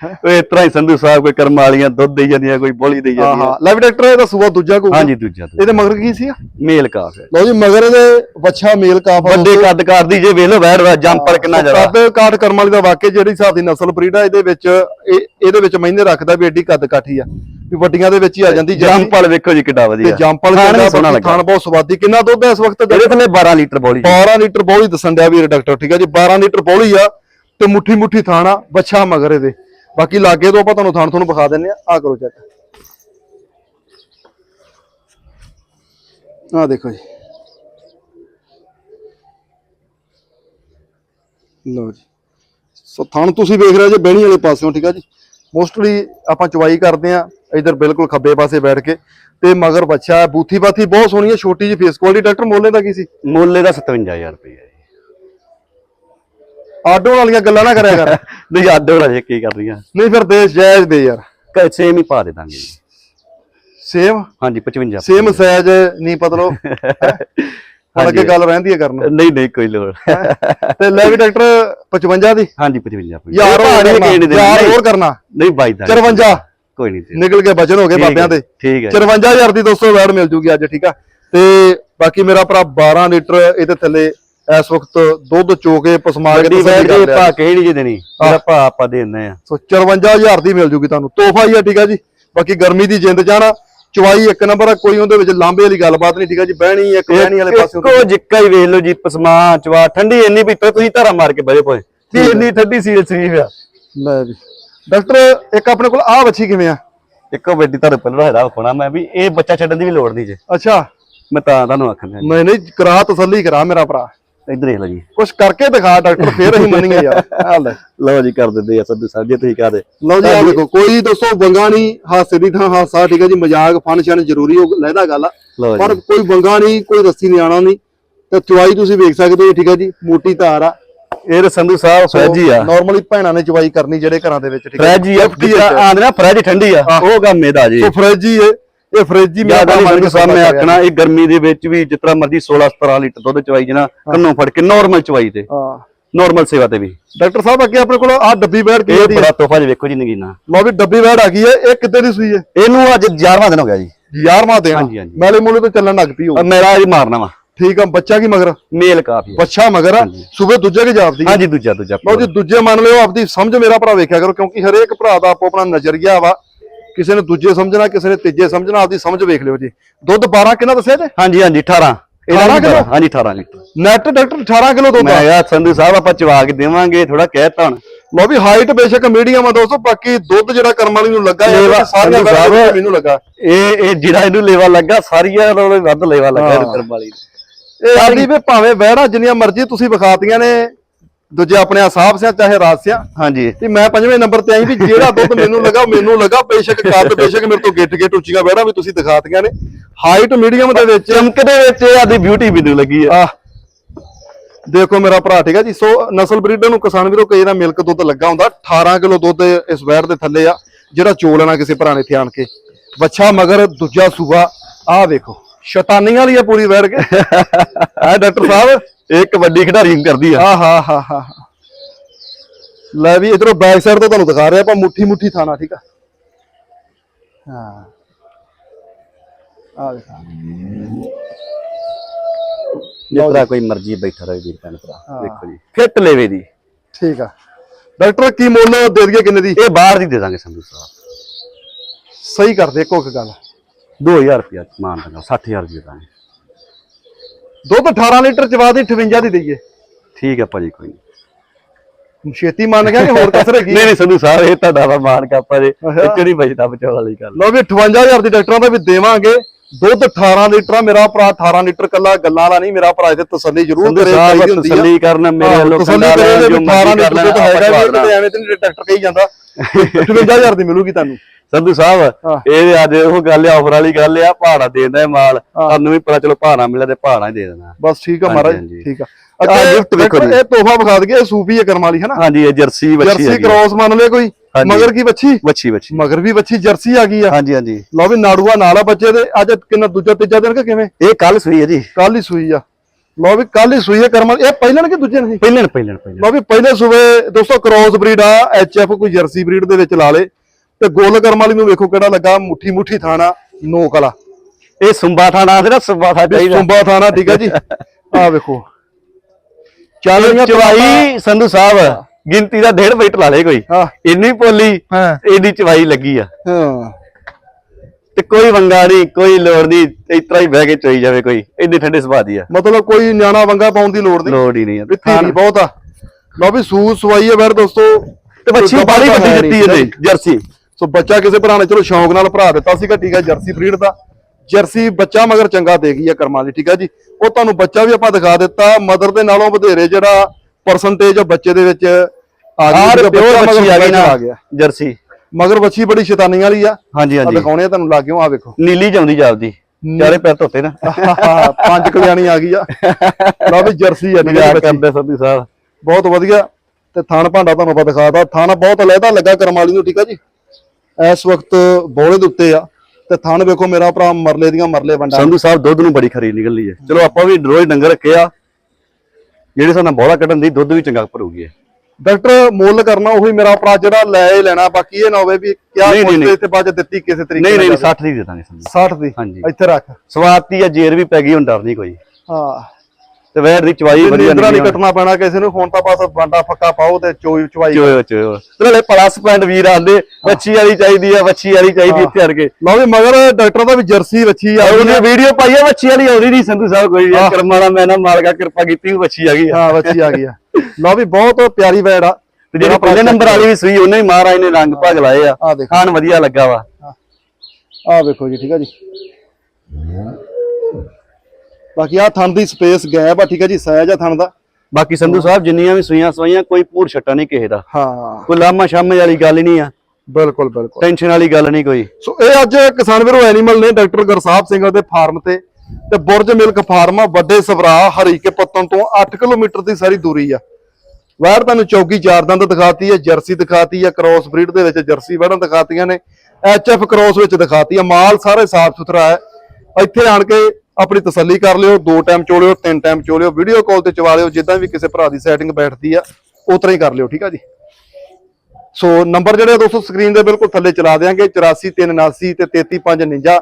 ਉਹ ਇਸ ਤਰ੍ਹਾਂ ਹੀ ਸੰਧੂ ਸਾਹਿਬ ਕੋਈ ਕਰਮ ਵਾਲੀਆਂ ਦੁੱਧ ਦੇਈ ਜਾਂਦੀਆਂ ਕੋਈ ਬੋਲੀ ਦੇਈ ਹਾਂ ਜਾਂਦੀਆਂ। ਹਾਂ ਲੈ ਵੀ ਡਾਕਟਰ ਇਹਦਾ ਸੂਆ ਦੂਜਾ ਕੋ ਹਾਂਜੀ ਦੂਜਾ। ਇਹਦੇ ਮਗਰ ਕੀ ਸੀ ਮੇਲ ਕਾਫ ਹੈ। ਲਓ ਜੀ ਮਗਰ ਇਹਦੇ ਵੱਛਾ ਮੇਲ ਕਾਫ ਵੱਡੇ ਕੱਦ ਕਰਦੀ ਜੇ ਵੇਖ ਲਓ ਵੈੜ ਦਾ ਜੰਪਰ ਕਿੰਨਾ ਜ਼ਿਆਦਾ। ਕੱਦ ਕਾਠ ਕਰਮ ਵਾਲੀ ਦਾ ਵਾਕਿਆ ਜਿਹੜੀ ਹਿਸਾਬ ਦੀ ਨਸਲ ਬਰੀਡ ਆ ਇਹਦੇ ਵਿੱਚ ਇਹ ਇਹਦੇ ਵਿੱਚ ਮੈਨੇ ਰੱਖਦਾ ਵੀ ਐਡੀ ਕੱਦ ਕਾਠੀ ਆ। ਵੀ ਵੱਡੀਆਂ ਦੇ ਵਿੱਚ ਹੀ ਆ ਜਾਂਦੀ। ਜੰਪਲ ਵੇਖੋ ਜੀ ਕਿੱਡਾ ਤੇ ਵਧੀਆ ਜੰਪਲ ਖਾਣ ਵੀ ਜਿਹੜਾ ਸੋਹਣਾ ਬਾਕੀ ਲੱਗਾ। ਖਾਣ ਬਹੁਤ ਸਵਾਦੀ। ਕਿੰਨਾ ਦੁੱਧ ਹੈ ਇਸ ਵਕਤ? ਇਹਦੇ ਥੱਲੇ 12 ਲੀਟਰ ਬੋਲੀ 12 ਲੀਟਰ ਬੋਲੀ ਦੱਸਣ ਡਿਆ ਵੀਰ ਡਾਕਟਰ, ਠੀਕ ਹੈ ਜੀ? 12 ਲੀਟਰ ਬੋਲੀ ਆ ਤੇ ਮੁੱਠੀ ਮੁੱਠੀ ਥਾਣਾ ਬੱਚਾ ਮਗਰ ਇਹਦੇ। ਬਾਕੀ ਲਾਗੇ ਤੋਂ ਆਪਾਂ ਤੁਹਾਨੂੰ ਥਾਣ ਤੁਹਾਨੂੰ ਵਿਖਾ ਦਿੰਨੇ ਆ। ਆ ਕਰੋ ਚੈੱਕ ਆ ਦੇਖੋ ਜੀ। ਲਓ ਜੀ। ਸੋ ਥਣ ਤੁਸੀਂ ਵੇਖ ਰਹੇ ਜੇ ਬਹਿਣੀ ਵਾਲੇ ਪਾਸਿਓਂ, ਠੀਕ ਆ ਜੀ? ਮੋਸਟਲੀ ਆਪਾਂ ਚਵਾਈ ਕਰਦੇ ਆ ਇਧਰ ਬਿਲਕੁਲ ਖੱਬੇ ਪਾਸੇ ਬੈਠ ਕੇ। ਤੇ ਮਗਰ ਬੱਚਾ ਬੂਥੀ ਬਾਥੀ ਬਹੁਤ ਸੋਹਣੀ ਹੈ ਛੋਟੀ ਜਿਹੀ ਫੇਸ ਕੁਆਲਿਟੀ ਡਾਕਟਰ ਮੋਲੇ ਦਾ ਕੀ ਸੀ? ਮੁੱਲ ਇਹਦਾ 57000 ਰੁਪਏ ਹੈ ਆਡੋ ਵਾਲੀਆਂ ਗੱਲਾਂ ਨਾ ਕਰਿਆ ਕਰ। <laughs> ਨਹੀਂ ਹੋਣਾ ਜੇ ਕੀ ਕਰ ਰਹੀਆਂ? ਨਹੀਂ ਫਿਰ ਦੇਸ਼ ਜਾਇਜ਼ ਦੇ ਯਾਰ। ਸੇਮ ਹੀ ਪਾ ਦੇ ਦਾਂਗੇ ਜੀ। ਸੇਮ ਹਾਂਜੀ 55 ਸੇਮ ਸਾਈਜ਼ ਨਹੀਂ ਪਤਲੋ <laughs> ਹੁਣ ਅੱਗੇ ਗੱਲ ਰਹਿੰਦੀ ਹੈ ਕਰਨ ਨਹੀਂ ਨਹੀਂ ਕੋਈ ਲੋੜ ਤੇ ਲੈ ਵੀ ਡਾਕਟਰ 55 ਦੀ? ਹਾਂਜੀ 55 ਯਾਰ ਹੋਰ ਕਰਨਾ, ਯਾਰ ਨਹੀਂ। ਹੋਰ ਕਰਨਾ। ਨਹੀਂ ਬਾਈ ਦਾ 54 ਕੋਈ ਨਹੀਂ। ਨਿਕਲ ਕੇ ਬਚਨ ਹੋ ਗਏ ਬਾਬਿਆਂ ਦੇ। ਠੀਕ ਹੈ। 54000 ਦੀ ਦੋਸਤੋ ਵੈਡ ਮਿਲ ਜੂਗੀ ਅੱਜ ਠੀਕ ਆ? ਤੇ ਬਾਕੀ ਮੇਰਾ ਭਰਾ 12 ਲੀਟਰ ਇਹਦੇ ਥੱਲੇ ਇਸ ਵਕਤ ਦੁੱਧ ਚੋਕੇ ਪਸਮਾ ਕੇ ਕਰ ਕੇ ਲਿਆ ਭਾ ਕੇ ਨਹੀਂ ਜੀ ਦੇਣੀ। ਜਿਹੜਾ ਭਾ ਆਪਾਂ ਦੇ ਦਿੰਦੇ ਆ। ਸੋ 54000 ਦੀ ਮਿਲ ਜੂਗੀ ਤੁਹਾਨੂੰ। ਤੋਹਫਾ ਹੀ ਆ ਠੀਕ ਆ ਜੀ। ਬਾਕੀ ਗਰਮੀ ਦੀ ਜਿੰਦ ਜਾਣਾ ਚਵਾਈ ਇੱਕ ਨੰਬਰ ਆ ਕੋਈ ਉਹਦੇ ਵਿੱਚ ਲਾਂਬੇ ਵਾਲੀ ਗੱਲਬਾਤ ਨਹੀਂ ਠੀਕ ਆ ਜੀ? ਬਹਿਣੀ ਇੱਕ ਬਹਿਣੀ ਵਾਲੇ ਪਾਸੇ ਇੱਕੋ ਜਿੱਕਾ ਹੀ ਵੇਖ ਲਓ ਜੀ ਪਸਮਾ ਚਵਾ ਠੰਡੀ ਇੰਨੀ ਵੀ ਤੁਸੀਂ ਧਾਰਾ ਮਾਰ ਕੇ ਬਰੇ ਪਏ ਵੀ ਇੰਨੀ ਠੰਡੀ ਸੀਲ ਸਰੀਫ ਆ। ਲੈ ਵੀ। ਡਾਕਟਰ ਇੱਕ ਆਪਣੇ ਕੋਲ ਆਹ ਬੱਚੀ ਕਿਵੇਂ ਆ? ਇੱਕੋ ਬੈਠੀ ਤੁਹਾਨੂੰ ਪਹਿਲਾਂ ਹੈਰਾ ਹੋਣਾ ਮੈਂ ਵੀ ਇਹ ਬੱਚਾ ਛੱਡਣ ਦੀ ਵੀ ਲੋੜ ਨਹੀਂ ਜੇ। ਅੱਛਾ। ਮੈਂ ਤਾਂ ਤੁਹਾਨੂੰ ਆਖਣਾ ਨਹੀਂ ਨਹੀਂ ਕਰਾ ਤਸੱਲੀ ਕਰਾ ਮੇਰਾ ਭਰਾ। ਇੱਧਰ ਦੇਖ ਲਓ ਜੀ। ਕੁਛ ਕਰਕੇ ਦਿਖਾ ਡਾਕਟਰ ਫੇਰ ਅਸੀਂ ਮੰਨੀਏ ਯਾਰ। ਆਹ ਲੈ। ਲਓ ਜੀ ਕਰ ਦਿੰਦੇ ਆ ਸੱਦੂ ਸਾਹਿਬ ਜੇ ਤੁਸੀਂ ਕਹਦੇ ਲਓ ਜੀ ਆ ਦੇਖੋ ਕੋਈ ਦੋਸਤੋ ਵੰਗਾ ਨਹੀਂ ਹਾਸੇ ਦੀ ਥਾਂ ਹਾਸਾ ਠੀਕ ਹੈ ਜੀ ਮਜ਼ਾਕ ਫਨ ਜ਼ਰੂਰੀ ਹੋ ਲੈਦਾ ਗੱਲ ਆ। ਪਰ ਕੋਈ ਵੰਗਾ ਨਹੀਂ ਕੋਈ ਰੱਸੀ ਨਿਆਣਾ ਨਹੀਂ। ਤੇ ਚਵਾਈ ਤੁਸੀਂ ਵੇਖ ਸਕਦੇ ਹੋ ਠੀਕ ਹੈ ਜੀ ਮੋਟੀ ਧਾਰ ਆ। ਇਹ ਸੰਧੂ ਸਾਹਿਬ ਫਰੈਜੀ ਆ। ਨਾਰਮਲੀ ਭੈਣਾਂ ਨੇ ਚਵਾਈ ਕਰਨੀ ਜਿਹੜੇ ਘਰਾਂ ਦੇ ਵਿੱਚ ਠੀਕ ਹੈ ਫਰੈਜੀ ਆ ਆਂਦੇ ਨਾ ਫਰੈਜ ਠੰਡੀ ਆ। ਉਹ ਕੰਮ ਇਹਦਾ ਜੀ। ਸੋ ਫ੍ਰਿਜ ਹੀ ਇਹ ਫ੍ਰਿਜ ਹੀ ਨਹੀਂ ਮੰਨ ਕੇ ਸਾਹਿਬ ਮੈਂ ਸੌਦਾ ਆਖਣਾ ਇਹ ਗਰਮੀ ਦੇ ਵਿੱਚ ਵੀ ਤਰ੍ਹਾਂ ਮਰਜ਼ੀ 16 17 ਲੀਟਰ ਦੁੱਧ ਚਵਾਈ ਜਣਾ ਕੰਨੋਂ ਫੜ ਕੇ ਨਾਰਮਲ ਚਵਾਈ ਤੇ। ਹਾਂ। ਨਾਰਮਲ ਸੇਵਾ ਤੇ ਵੀ। ਡਾਕਟਰ ਸਾਹਿਬ ਅੱਗੇ ਆਪਣੇ ਕੋਲ ਆ ਡੱਬੀ ਬੈਠ ਕੇ ਇਹ ਬੜਾ ਤੋਹਫਾ ਜੀ ਵੇਖੋ ਜੀ ਨਗੀਨਾ। ਲਓ ਵੀ ਡੱਬੀ ਬੈਠ ਆ ਗਈ ਹੈ ਇਹ ਕਿੱਦੇ ਦੀ ਸੂਈ ਹੈ? ਇਹਨੂੰ ਅੱਜ 11ਵਾਂ ਦਿਨ ਹੋ ਗਿਆ ਜੀ। ਯਾਰਵਾਂ ਦੇਣਾ ਹਾਂਜੀ, ਹਾਂਜੀ। ਮੈਲੇ ਮੂਲੇ ਤੋਂ ਚੱਲਣ ਲੱਗ ਪਈ ਹੋ ਮੇਰਾ ਇਹ ਮਾਰਨਾ ਵਾ। ਠੀਕ ਆ ਬੱਚਾ ਕੀ ਮਗਰ? ਮੇਲ ਕਾਫੀ। ਬੱਚਾ ਮਗਰ ਸੂਬੇ ਦੂਜੇ ਕੇ ਜਾਪਦੀ ਹਾਂਜੀ ਦੂਜਾ ਦੂਜਾ ਲਓ ਜੀ ਦੂਜੇ ਮੰਨ ਲਿਓ ਆਪਦੀ ਸਮਝ ਮੇਰਾ ਭਰਾ ਵੇਖਿਆ ਕਰੋ ਕਿਉਂਕਿ ਹਰੇਕ ਭਰਾ ਦਾ ਆਪੋ ਆਪਣਾ ਨਜ਼ਰੀਆ ਵਾ। ਕਿਸੇ ਨੇ ਦੂਜੇ ਸਮਝਣਾ ਕਿਸੇ ਨੇ ਤੀਜੇ ਸਮਝਣਾ ਆਪਦੀ ਸਮਝ ਵੇਖ ਲਿਓ ਜੀ। ਦੁੱਧ 12 ਕਿੰਨਾ ਦੱਸਿਆ ਤੇ ਹਾਂਜੀ ਹਾਂਜੀ 18 ਇਹਦਾ 18 ਵੀ ਕਿਲੋ? ਹਾਂਜੀ 18 ਲੀਟਰ ਨੈਟ ਡਾਕਟਰ 18 ਕਿਲੋ ਦੁੱਧ ਮੈਂ ਆ ਕਿਹਾ ਸੰਧੂ ਸਾਹਿਬ ਆਪਾਂ ਚਵਾ ਕੇ ਦੇਵਾਂਗੇ ਥੋੜਾ ਕਹਿਤਾ ਹੁਣ। ਲਓ ਵੀ ਹਾਈਟ ਬੇਸ਼ੱਕ ਮੀਡੀਅਮ ਆ ਦੋਸਤੋ ਬਾਕੀ ਦੁੱਧ ਜਿਹੜਾ ਕਰਮ ਵਾਲੀ ਨੂੰ ਲੱਗਾ ਲੇਵਾ, ਇਹ ਸਾਰੀਆਂ ਸੰਧੂ ਸਾਹਿਬ, ਵੈਰਾਈਟੀਆਂ ਮੈਨੂੰ ਲੱਗਾ। ਇਹ ਇਹ ਜਿਹੜਾ ਇਹਨੂੰ ਲੇਵਾ ਲੱਗਾ ਸਾਰੀਆਂ ਨਾਲੋਂ ਵੱਧ ਲੇਵਾ ਲੱਗਾ ਇਹਨੂੰ ਕਰਮ ਵਾਲੀ ਨੂੰ। ਇਹ ਆਦੀ ਵੀ ਭਾਵੇਂ ਵਹਿੜਾ ਜਿੰਨੀਆਂ ਮਰਜ਼ੀ ਤੁਸੀਂ ਵਿਖਾਤੀਆਂ ਨੇ ਦੂਜੇ ਆਪਣੇ ਆਸਾਬ ਸਿਆ ਚਾਹੇ ਰਾਸਿਆ ਹਾਂਜੀ। ਤੇ ਮੈਂ ਪੰਜਵੇਂ ਨੰਬਰ ਤੇ ਆਈ ਵੀ ਜਿਹੜਾ ਦੁੱਧ ਮੈਨੂੰ ਲੱਗਾ ਮੈਨੂੰ ਲੱਗਾ ਬੇਸ਼ੱਕ ਕੱਦ ਬੇਸ਼ੱਕ ਮੇਰੇ ਤੋਂ ਗਿੱਟ ਗਿੱਟ ਉੱਚੀਆਂ ਵਹਿੜਾ ਵੀ ਤੁਸੀਂ ਦਿਖਾਤੀਆਂ ਨੇ। ਹਾਈਟ ਮੀਡੀਅਮ ਦੇ ਵਿੱਚ ਚਮਕ ਦੇ ਵਿੱਚ ਆਦੀ ਬਿਊਟੀ ਮੈਨੂੰ ਲੱਗੀ ਆ। ਦੇਖੋ ਮੇਰਾ ਭਰਾ ਠੀਕ ਹੈ ਜੀ। ਸੋ ਨਸਲ ਬਰੀਡਰ ਨੂੰ ਕਿਸਾਨ ਵੀਰੋ ਕਈ ਨਾ ਮਿਲਕ ਦੁੱਧ ਲੱਗਾ ਹੁੰਦਾ। 18 ਕਿਲੋ ਦੁੱਧ ਇਸ ਵੈੜ ਦੇ ਥੱਲੇ ਆ ਜਿਹੜਾ ਚੋ ਲੈਣਾ ਕਿਸੇ ਭਰਾ ਨੇ ਇੱਥੇ ਆਣ ਕੇ। ਬੱਚਾ ਮਗਰ ਦੂਜਾ ਸੂਆ। ਆਹ ਵੇਖੋ ਸ਼ੈਤਾਨੀਆਂ ਵਾਲੀ ਆ ਪੂਰੀ ਵੈੜ ਕੇ। <laughs> ਆ ਡਾਕਟਰ ਸਾਹਿਬ? ਇਹ ਕਬੱਡੀ ਖਿਡਾਰੀ ਕਰਦੀ ਆ। ਆ ਹਾ ਹਾ ਹਾ ਲੈ ਵੀ ਇਧਰੋਂ ਬੈਕ ਸਾਈਡ ਤੋਂ ਤੁਹਾਨੂੰ ਦਿਖਾ ਰਿਹਾ ਆਪਾਂ ਮੁੱਠੀ ਮੁੱਠੀ ਥਾਣਾ ਠੀਕ ਆ? ਹਾਂ। ਆ ਦੇਖਾ। ਕੋਈ ਮਰਜ਼ੀ ਬੈਠਾ ਰਹੇ ਵੀਰ ਭੈਣ ਭਰਾ ਦੇਖੋ ਜੀ। ਫਿੱਟ ਲੇਵੇ ਦੀ ਠੀਕ ਆ। ਡਾਕਟਰ ਕੀ ਮੁੱਲ ਦੇ ਦਈਏ ਕਿੰਨੇ ਦੀ? ਇਹ ਬਾਹਰ ਦੀ ਦੇ ਦਾਂਗੇ ਸੰਧੂ ਸਾਹਿਬ। ਸਹੀ ਕਰ ਦੇ ਇੱਕੋ ਇੱਕ ਗੱਲ। 2000 ਰੁਪਿਆ ਮਾਨ ਦਾਂਗਾ 60000 ਦੀ ਦੇ ਦਾਂਗੇ। ਦੁੱਧ 18 ਲੀਟਰ ਚਵਾ ਦੀ 58 ਦੀ ਦਈਏ। ਠੀਕ ਹੈ ਭਾਜੀ ਕੋਈ ਨਹੀਂ। ਛੇਤੀ ਮੰਨ ਗਿਆ ਕਿ ਹੋਰ ਕਸਰ ਹੈਗੀ ਨਹੀਂ ਨਹੀਂ ਸੰਧੂ ਸਾਹਿਬ ਇਹ ਤੁਹਾਡਾ ਵਾ ਮਾਨ ਕਾਪਾ ਜੇ ਇੱਕ ਨਹੀਂ ਬਚਦਾ ਬਚਾਉ ਵਾਲੀ ਗੱਲ। ਲਓ ਵੀ 58000 ਦੀ ਡਾਕਟਰਾਂ ਦਾ ਵੀ ਦੇਵਾਂਗੇ। ਦੁੱਧ 18 ਲੀਟਰ ਮੇਰਾ ਭਰਾ 18 ਲੀਟਰ ਕੱਲਾ ਗੱਲਾਂ ਵਾਲਾ ਨਹੀਂ ਮੇਰਾ ਭਰਾ ਇਹਦੇ ਤਸੱਲੀ ਜ਼ਰੂਰ ਕਰੇ ਤਸੱਲੀ ਕਰਨ ਮੇਰੇ ਲੋਕਾਂ ਤਸੱਲੀ ਦਾ ਕਰੇ ਜੋ ਵੀ 18 ਮਰਜ਼ੀ ਲੀਟਰ ਦੁੱਧ ਹੈਗਾ ਵੀ ਐਵੇਂ ਤੇ ਨਹੀਂ ਡਾਕਟਰ ਕਹੀ ਜਾਂਦਾ। 58000 ਦੀ ਮਿਲੂਗੀ ਤੁਹਾਨੂੰ। ਸੰਧੂ ਸਾਹਿਬ। ਇਹ ਅੱਜ ਉਹ ਗੱਲ ਆ ਆਫਰ ਵਾਲੀ ਗੱਲ ਆ ਭਾੜਾ ਦੇਦਾ ਮਾਲ। ਤੁਹਾਨੂੰ ਵੀ ਪਤਾ ਚਲੋ ਭਾੜਾ ਮਿਲਿਆ ਤੇ ਭਾੜਾ ਹੀ ਦੇ ਦੇਣਾ। ਬਸ ਠੀਕ ਆ ਮਹਾਰਾਜ। ਠੀਕ ਆ। ਅੱਗੇ gift ਵੇਖੋ। ਇਹ ਤੋਹਫਾ ਵਿਖਾ ਦਈਏ ਸੂਫੀ ਹੈ ਕਰਮ ਵਾਲੀ ਹੈ ਨਾ? ਹਾਂਜੀ ਇਹ ਜਰਸੀ ਬੱਚੀ ਜਰਸੀ ਕ੍ਰੋਸ ਮੰਨ ਲਿਆ ਕੋਈ। ਮਗਰ ਕੀ ਬੱਚੀ ਬੱਚੀ ਬੱਚੀ ਮਗਰ ਵੀ ਬੱਚੀ ਜਰਸੀ ਆ ਗਈ ਆ। ਹਾਂਜੀ ਹਾਂਜੀ। ਲਓ ਵੀ ਨਾੜੂਆ ਨਾਲ ਆ ਬੱਚੇ ਦੇ ਅੱਜ ਕਿੰਨਾ ਦੂਜਾ ਤੀਜਾ ਦਿਨ ਕਿ ਕਿਵੇਂ? ਇਹ ਕੱਲ ਸੂਈ ਹੈ ਜੀ। ਕੱਲ ਹੀ ਸੂਈ ਆ। ਲਓ ਵੀ ਕੱਲ ਹੀ ਸੂਈ ਹੈ ਕਰਮ ਇਹ ਪਹਿਲਾਂ ਕਿ ਦੂਜੇ ਨੇ? ਪਹਿਲਣ ਪਹਿਲਣ ਪਹਿਲਣ। ਲਓ ਵੀ ਪਹਿਲੇ ਸੂਬੇ ਦੋਸਤੋ ਕ੍ਰੋਸ ਬਰੀਡ ਆ ਐਚਐਫ ਕੋਈ ਜਰਸੀ ਬਰੀਡ ਦੇ ਵਿੱਚ ਲਾ ਲੇ। ਤੇ ਗੋਲ ਕਰਮ ਵਾਲੀ ਨੂੰ ਵੇਖੋ ਕਿਹੜਾ ਲੱਗਾ ਮੁੱਠੀ ਮੁੱਠੀ ਥਾਣਾ ਨੋਕ ਵਾਲਾ ਇਹ ਸੁੰਬਾ ਥਾਣਾ ਤੇ ਨਾ ਸੁੰਬਾ ਥਾ ਚਾਹੀਦਾ। ਸੁੰਬਾ ਥਾਣਾ ਠੀਕ ਆ ਜੀ। ਆ ਵੇਖੋ। ਚੱਲ ਰਹੀਆਂ ਚਵਾਈ ਸੰਧੂ ਸਾਹਿਬ ਗਿਣਤੀ ਦਾ ਡੇਢ weight ਲਾ ਲੇ ਕੋਈ। ਇੰਨੀ ਪੋਲੀ ਇਹਦੀ ਚਵਾਈ ਲੱਗੀ ਆ। ਹਾਂ। ਤੇ ਕੋਈ ਵੰਗਾ ਨਹੀਂ ਕੋਈ ਲੋੜ ਨਹੀਂ ਇਸ ਤਰ੍ਹਾਂ ਹੀ ਬਹਿ ਕੇ ਚੋਈ ਜਾਵੇ ਕੋਈ। ਇੰਨੀ ਠੰਡੇ ਸੁਭਾਅ ਦੀ ਆ। ਮਤਲਬ ਕੋਈ ਨਿਆਣਾ ਵੰਗਾ ਪਾਉਣ ਦੀ ਲੋੜ ਨਹੀਂ। ਲੋੜ ਹੀ ਨਹੀਂ ਆ। ਨਹੀਂ ਬਹੁਤ ਆ। ਲਓ ਵੀ ਸੂ ਸਵਾਈ ਆ ਫਿਰ ਦੋਸਤੋ। ਤੇ ਬੱਚੀ ਬਾਲੀ ਵੱਡੀ ਦਿੱਤੀ ਇਹਦੇ ਜਰਸੀ। ਸੋ ਬੱਚਾ ਕਿਸੇ ਭਰਾ ਨੇ ਚਲੋ ਸ਼ੌਂਕ ਨਾਲ ਭਰਾ ਦਿੱਤਾ ਸੀਗਾ ਠੀਕ ਆ ਜਰਸੀ ਬਰੀਡ ਦਾ। ਜਰਸੀ ਬੱਚਾ ਮਗਰ ਚੰਗਾ ਦੇ ਗਈ ਆ ਕਰਮਾਂ ਦੀ ਠੀਕ ਆ ਜੀ। ਉਹ ਤੁਹਾਨੂੰ ਬੱਚਾ ਵੀ ਆਪਾਂ ਦਿਖਾ ਦਿੱਤਾ ਮਦਰ ਦੇ ਨਾਲੋਂ ਵਧੇਰੇ ਜਿਹੜਾ ਪਰਸੈਂਟੇਜ ਬੱਚੇ ਦੇ ਵਿੱਚ ਆ ਆਹ ਜਿਹੜਾ ਪਿਓਰ ਬੱਚਾ ਬੱਚੀ ਆ ਗਈ ਨਾ ਆ ਗਿਆ। ਜਰਸੀ। ਮਗਰ ਬੱਚੀ ਬੜੀ ਸ਼ੈਤਾਨੀ ਵਾਲੀ ਆ। ਹਾਂਜੀ ਆ ਹਾਂਜੀ। ਦਿਖਾਉਣੇ ਆ ਤੁਹਾਨੂੰ ਲੱਗਿਓ ਆ ਵੇਖੋ। ਨੀਲੀ ਜਾਉਂਦੀ ਜਾਪਦੀ। ਚਾਰੇ ਪੈਰ ਧੋਤੇ ਨਾ। ਪੰਜ ਕਲਿਆਣੀ ਆ ਗਈ ਆ। ਲਓ ਵੀ ਜਰਸੀ ਆ ਬੱਚੀ ਕਰਦੇ ਸੰਧੂ ਸਾਹਿਬ। ਬਹੁਤ ਵਧੀਆ। ਤੇ ਥਣ ਭਾਂਡਾ ਤੁਹਾਨੂੰ ਆਪਾਂ ਦਿਖਾਤਾ। ਥਣ ਬਹੁਤ ਅਲੱਗਾ ਲੱਗਾ ਕਰਮ ਵਾਲੀ ਨੂੰ ਠੀਕ ਆ ਜੀ? ਇਸ ਵਕਤ ਬੋਲੇ ਦੇ ਉੱਤੇ ਆ। ਤੇ ਥਣ ਵੇਖੋ ਮੇਰਾ ਭਰਾ ਮਰਲੇ ਦੀਆਂ ਮਰਲੇ ਵੰਡਾ ਸੰਧੂ ਸਾਹਿਬ ਦੁੱਧ ਨੂੰ ਬੜੀ ਖਰੀ ਨਿਕਲਦੀ ਹੈ। ਚਲੋ ਆਪਾਂ ਵੀ ਰੋਜ਼ ਡੰਗਰ ਰੱਖੇ ਆ। ਜਿਹੜੇ ਸਾਨੂੰ ਬੋਲਾ ਕੱਢਣ ਦੀ ਦੁੱਧ ਵੀ ਚੰਗਾ ਭਰੂਗੀ ਇਹ। ਡਾਕਟਰ ਮੁੱਲ ਕਰਨਾ ਉਹੀ ਮੇਰਾ ਭਰਾ ਜਿਹੜਾ ਲੈ ਹੀ ਲੈਣਾ ਬਾਕੀ ਇਹ ਨਾ ਹੋਵੇ ਵੀ ਕਿਆ ਨਹੀਂ, ਨਹੀਂ। ਤੇ ਬਾਅਦ ਚ ਦਿੱਤੀ ਕਿਸੇ ਤਰੀਕੇ ਨਹੀਂ ਨਹੀਂ ਨਾਲ 60 ਦੀ ਦੇ ਦਾਂਗੇ ਸੰਧੂ 60 ਦੀ? ਹਾਂਜੀ। ਇੱਥੇ ਰੱਖ। ਸਵਾਤੀ ਆ ਜੇਰ ਵੀ ਪੈ ਗਈ ਹੁਣ ਡਰ ਨਹੀਂ ਕੋਈ। ਹਾਂ। ਤੇ ਵੈੜ ਦੀ ਚਵਾਈ ਵਧੀਆ ਨਹੀਂ ਨਿਕਲੀ ਕੱਟਣਾ ਪੈਣਾ ਕਿਸੇ ਨੂੰ ਹੁਣ ਤਾਂ ਬਸ ਬਾਂਡਾ ਫੱਕਾ ਪਾਓ ਤੇ ਚੋਈ ਚਵਾਈ ਚੋਇਓ ਤੇ ਨਾਲੇ ਪਲੱਸ ਪੁਆਇੰਟ ਵੀਰ ਆਂਦੇ ਵੱਛੀ ਵਾਲੀ ਚਾਹੀਦੀ ਆ ਵੱਛੀ ਵਾਲੀ ਚਾਹੀਦੀ ਇੱਥੇ ਅੜ ਕੇ। ਲਓ ਵੀ ਮਗਰ ਡਾਕਟਰ ਦਾ ਵੀ ਜਰਸੀ ਵੱਛੀ ਆ ਉਹਨੇ ਵੀਡੀਓ ਪਾਈ ਆ ਵੱਛੀ ਵਾਲੀ ਆਉਂਦੀ ਨਹੀਂ ਸੰਧੂ ਸਾਹਿਬ ਕੋਈ ਕਰਮਾਂ ਨਾਲ ਮੈਂ ਨਾ ਮਾਲਕਾ ਕਿਰਪਾ ਕੀਤੀ ਵੱਛੀ ਆ ਗਈ ਆ। ਹਾਂ ਵੱਛੀ ਆ ਗਈ ਆ। ਲਓ ਵੀ ਬਹੁਤ ਪਿਆਰੀ ਵੈੜ ਆ। ਤੇ ਜਿਹੜੀ ਪਹਿਲੇ ਨੰਬਰ ਵਾਲੀ ਵੀ ਸੂਈ ਉਹਨੇ ਹੀ ਮਹਾਰਾਜ ਨੇ ਰੰਗ ਭਾਗ ਲਾਏ ਆ। ਖਾਣ ਵਧੀਆ ਲੱਗਾ ਵਾ। ਆ ਵੇਖੋ ਜੀ ਠੀਕ ਆ ਜੀ। ਬਾਕੀ ਆ ਥਣ ਦੀ ਸਪੇਸ ਗੈਪ ਆ ਠੀਕ ਆ ਜੀ ਸਾਈਜ਼ ਆ ਥਣ ਦਾ। ਬਾਕੀ ਸੰਧੂ ਸਾਹਿਬ ਜਿੰਨੀਆਂ ਵੀ ਸੂਈਆਂ ਸਵਾਈਆਂ ਕੋਈ ਪੂਰ ਛੱਟਾ ਨਹੀਂ ਕਿਸੇ ਦਾ। ਹਾਂ। ਕੋਈ ਲਾਮਾ ਸ਼ਾਮੇ ਵਾਲੀ ਗੱਲ ਹੀ ਨਹੀਂ ਆ। ਬਿਲਕੁਲ ਬਿਲਕੁਲ। ਟੈਨਸ਼ਨ ਵਾਲੀ ਗੱਲ ਨਹੀਂ ਕੋਈ। ਸੋ ਇਹ ਅੱਜ ਕਿਸਾਨ ਵੀਰੋ ਐਨੀਮਲ ਨੇ ਡਾਕਟਰ ਗੁਰਸਾਹਿਬ ਸਿੰਘ ਦੇ ਫਾਰਮ ਤੇ ਤੇ ਬੁਰਜ ਮਿਲਕ ਫਾਰਮ ਆ ਵੱਡੇ ਸਵਰਾ ਹਰੀਕੇ ਪੱਤਨ ਤੋਂ 8 ਕਿਲੋਮੀਟਰ ਦੀ ਸਾਰੀ ਦੂਰੀ ਆ। ਵੈੜ ਤੁਹਾਨੂੰ ਚੌਗੀ ਚਾਰ ਦੰਦ ਦਿਖਾਤੀ ਹੈ ਜਰਸੀ ਦਿਖਾਤੀ ਹੈ ਕ੍ਰੋਸ ਬਰੀਡ ਦੇ ਵਿੱਚ ਜਰਸੀ ਵੈੜਾਂ ਦਿਖਾਤੀਆਂ ਨੇ ਐਚਐਫ ਕ੍ਰੋਸ ਵਿੱਚ ਦਿਖਾਤੀ ਹੈ ਮਾਲ ਸਾਰੇ ਸਾਫ਼ ਸੁਥਰਾ ਹੈ। ਇੱਥੇ ਆਣ ਕੇ ਆਪਣੀ ਤਸੱਲੀ ਕਰ ਲਿਓ ਦੋ ਟਾਈਮ ਚੋਲਿਓ ਤਿੰਨ ਟਾਈਮ ਚੋਲਿਓ ਵੀਡੀਓ ਕਾਲ ਤੇ ਚਵਾ ਲਿਓ ਜਿੱਦਾਂ ਵੀ ਕਿਸੇ ਭਰਾ ਦੀ ਸੈਟਿੰਗ ਬੈਠਦੀ ਆ ਉਤਰਾ ਹੀ ਕਰ ਲਿਓ ਠੀਕ ਆ ਜੀ? ਸੋ ਨੰਬਰ ਜਿਹੜੇ ਆ ਦੋਸਤੋ ਸਕਰੀਨ ਦੇ ਬਿਲਕੁਲ ਥੱਲੇ ਚਲਾ ਦਿਆਂਗੇ 8439 ਤੇ 33549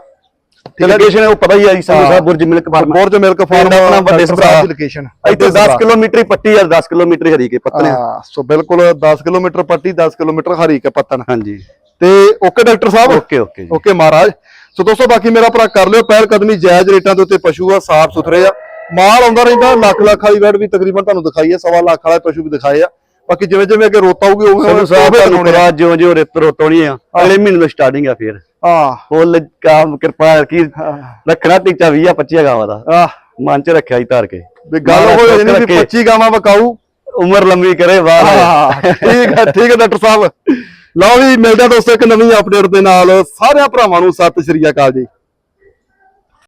ਤੇ ਲੋਕੇਸ਼ਨ ਉਹ ਪਤਾ ਹੀ ਆ ਜੀ Sandhu sahib Burj milk farm Burj milk farm ਆਪਣਾ ਵੱਡੇ ਸਭਰਾ। ਦੀ ਲੋਕੇਸ਼ਨ ਇੱਥੇ 10 ਕਿਲੋਮੀਟਰ ਪੱਟੀ ਆ 10 ਕਿਲੋਮੀਟਰ ਹਰੀ ਕੇ ਪੱਤਨੇ ਹਾਂ ਸੋ ਬਿਲਕੁਲ 10 ਕਿਲੋਮੀਟਰ ਪੱਟੀ 10 ਕਿਲੋਮੀਟਰ ਹਰੀ ਕੇ ਪੱਤਨ ਹਾਂਜੀ। ਤੇ okay doctor sahib? Okay okay okay ਮਹਾਰਾਜ। ਸੋ ਦੋਸਤੋ ਬਾਕੀ ਮੇਰਾ ਭਰਾ ਕਰ ਲਿਓ ਪਹਿਲ ਕਦਮੀ ਜਾਇਜ਼ ਰੇਟਾਂ ਦੇ ਉੱਤੇ ਪਸ਼ੂ ਆ ਸਾਫ਼ ਸੁਥਰੇ ਆ। ਮਾਲ ਆਉਂਦਾ ਰਹਿੰਦਾ ਲੱਖ ਲੱਖ ਵਾਲੀ ਵੈਟ ਵੀ ਤਕਰੀਬਨ ਤੁਹਾਨੂੰ ਦਿਖਾਈ ਹੈ ਸਵਾ ਲੱਖ ਵਾਲੇ ਪਸ਼ੂ ਵੀ ਦਿਖਾਏ ਆ। ਬਾਕੀ ਜਿਵੇਂ ਜਿਵੇਂ ਅੱਗੇ ਰੋਤ ਆਊਗੀ ਉਵੇਂ ਉਵੇਂ ਤੁਹਾਨੂੰ ਪਤਾ ਜਿਉਂ ਜਿਉਂ ਰਿਤ ਰੋਤੋਣੀ ਆ ਅਗਲੇ ਮਹੀਨੇ ਤੋਂ ਸਟਾਰਟਿੰਗ ਆ ਫੇਰ। ਹਾਂ। ਫੁੱਲ ਕਾਮ ਕਿਰਪਾ ਕੀ ਰੱਖਣਾ ਟੀਚਾ 20 25 ਗਾਵਾਂ ਦਾ। ਆਹ ਮਨ ਚ ਰੱਖਿਆ ਹੀ ਧਾਰ ਕੇ। ਵੀ ਗੱਲ ਹੋ ਜਾਣੀ ਵੀ 25 ਗਾਵਾਂ ਵਕਾਊ। ਉਮਰ ਲੰਮੀ ਕਰੇ ਵਾਹ। ਠੀਕ ਹੈ ਠੀਕ ਹੈ ਡਾਕਟਰ ਸਾਹਿਬ। ਲਓ ਵੀ ਮਿਲਦੇ ਆ ਦੋਸਤੋ ਇੱਕ ਨਵੀਂ ਅਪਡੇਟ ਦੇ ਨਾਲ। ਸਾਰਿਆਂ ਭਰਾਵਾਂ ਨੂੰ ਸਤਿ ਸ਼੍ਰੀ ਅਕਾਲ ਜੀ।